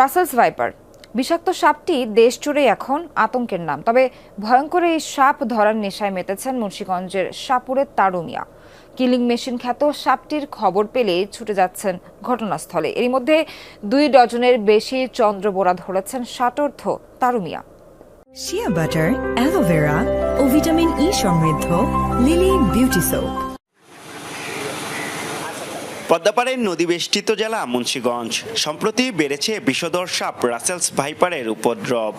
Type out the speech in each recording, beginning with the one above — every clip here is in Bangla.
Russell's viper. বিষাক্ত সাপটি দেশ জুড়ে এখন আতঙ্কের নাম। তবে ভয়ঙ্কর এই সাপ ধরার নেশায় মেতেছেন মুন্সীগঞ্জের সাপুরের তারুমিয়া। কিলিং মেশিন খ্যাত সাপটির খবর পেলে ছুটে যাচ্ছেন ঘটনাস্থলে। এরই মধ্যে দুই ডজনের বেশি চন্দ্রবোরা ধরেছেন ষাটোর্ধ Tarumia. Shea butter aloe vera ও ভিটামিন ই সমৃদ্ধ লিলি বিউটি সোপ পদ্মাপাড়ের নদীবেষ্টিত জেলা মুন্সীগঞ্জ। সম্প্রতি বেড়েছে বিষধর সাপ, রাসেলস ভাইপারের উপদ্রব।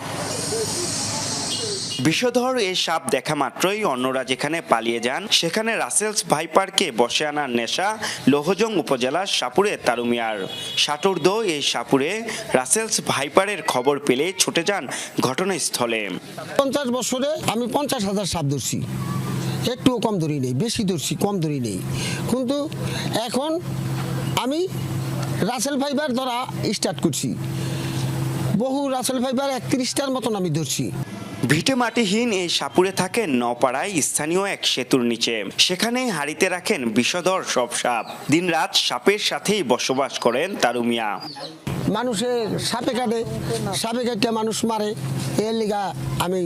বিষধর এই সাপ দেখা মাত্রই অন্যরা যেখানে পালিয়ে যান, সেখানে রাসেলস ভাইপারকে বসে আনার নেশা লোহজং উপজেলার সাপুরে তারুমিয়ার সাটুর্দ এই সাপুরে রাসেলস ভাইপারের খবর পেলে ছুটে যান ঘটনাস্থলে। পঞ্চাশ বছরে আমি পঞ্চাশ হাজার সাপ ধরছি। একটুও কম ধরি নেই বেশি ধরছি কম ধরি নেই। কিন্তু এখন আমি রাসেল ফাইবার ধরা স্টার্ট করছি। বহু রাসেল ফাইবার একত্রিশটার মতন আমি ধরছি। ভিটে মাটিহীন এই সাপুরে থাকেন নপাড়ায় স্থানীয় এক সেতুর নিচে। সেখানে হাড়িতে রাখেন বিষধর সব সাপ। দিনরাত সাপের সাথেই বসবাস করেন তারুমিয়া। মানুষের সাপে কাটে সাপে কাটতে মানুষ মারে। এর লিগা আমি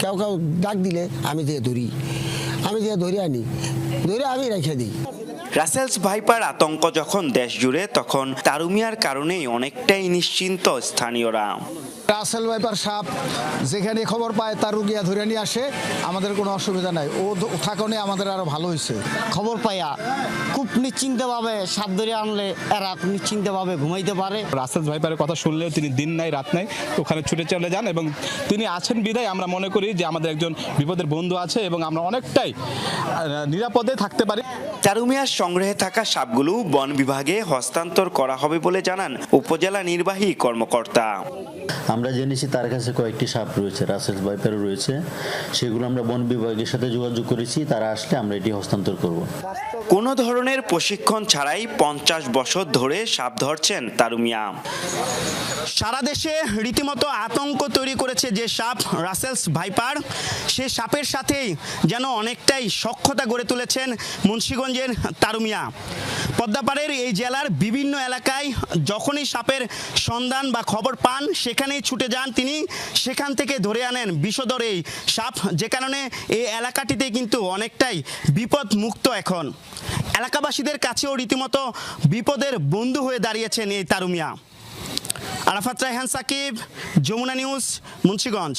কেউ কেউ ডাক দিলে আমি দিয়ে ধরি। আমি যে ধরে আনি ধরে আমি রেখে দিই। রাসেলস ভাইপার আতঙ্ক যখন দেশ জুড়ে তখন তারুমিয়ার কারণেই অনেকটাই নিশ্চিন্ত স্থানীয়রা। রাসেল ভাইপার সাপ যেখানে খবর পায় তার রুগিয়া ধরে নিয়ে আসে। আমাদের কোনো অসুবিধা নাই। ও থাকনে আমাদের আরও ভালো হয়েছে খবর পাইয়া খুব নিশ্চিন্তভাবে সাপ ধরে আনলে এরা নিশ্চিন্তভাবে ঘুমাইতে পারে। রাসেল ভাইপারের কথা শুনলে তিনি দিন নাই রাত নাই ওখানে ছুটে চলে যান এবং তিনি আছেন বিদায়। আমরা মনে করি যে আমাদের একজন বিপদের বন্ধু আছে এবং আমরা অনেকটাই নিরাপদে থাকতে পারি। তারুমিয়ার সংগ্রহে থাকা সাপগুলো বন বিভাগে হস্তান্তর করা হবে বলে জানান উপজেলা নির্বাহী কর্মকর্তা। আমরা জেনেছি তার কাছে কয়েকটি সাপ রয়েছে, রাসেল ভাইপারও রয়েছে। সেগুলো আমরা বন বিভাগের সাথে যোগাযোগ করেছি, তারা আসলে আমরা এটি হস্তান্তর করব। কোনো ধরনের প্রশিক্ষণ ছাড়াই পঞ্চাশ বছর ধরে সাপ ধরছেন তারুমিয়া? সারা দেশে রীতিমতো আতঙ্ক তৈরি করেছে যে সাপ, রাসেলস ভাইপার, সে সাপের সাথেই যেন অনেকটাই সক্ষতা গড়ে তুলেছেন মুন্সীগঞ্জের তারুমিয়া। পদ্মাপাড়ের এই জেলার বিভিন্ন এলাকায় যখনই সাপের সন্ধান বা খবর পান সেখানেই ছুটে যান তিনি। সেখান থেকে ধরে আনেন বিষধর এই সাপ, যে কারণে এই এলাকাটিতে কিন্তু অনেকটাই বিপদ মুক্ত এখন। এলাকাবাসীদের কাছেও রীতিমতো বিপদের বন্ধু হয়ে দাঁড়িয়েছেন এই তারুমিয়া। আরাফাত রায়হান সাকিব, যমুনা নিউজ, মুন্সীগঞ্জ।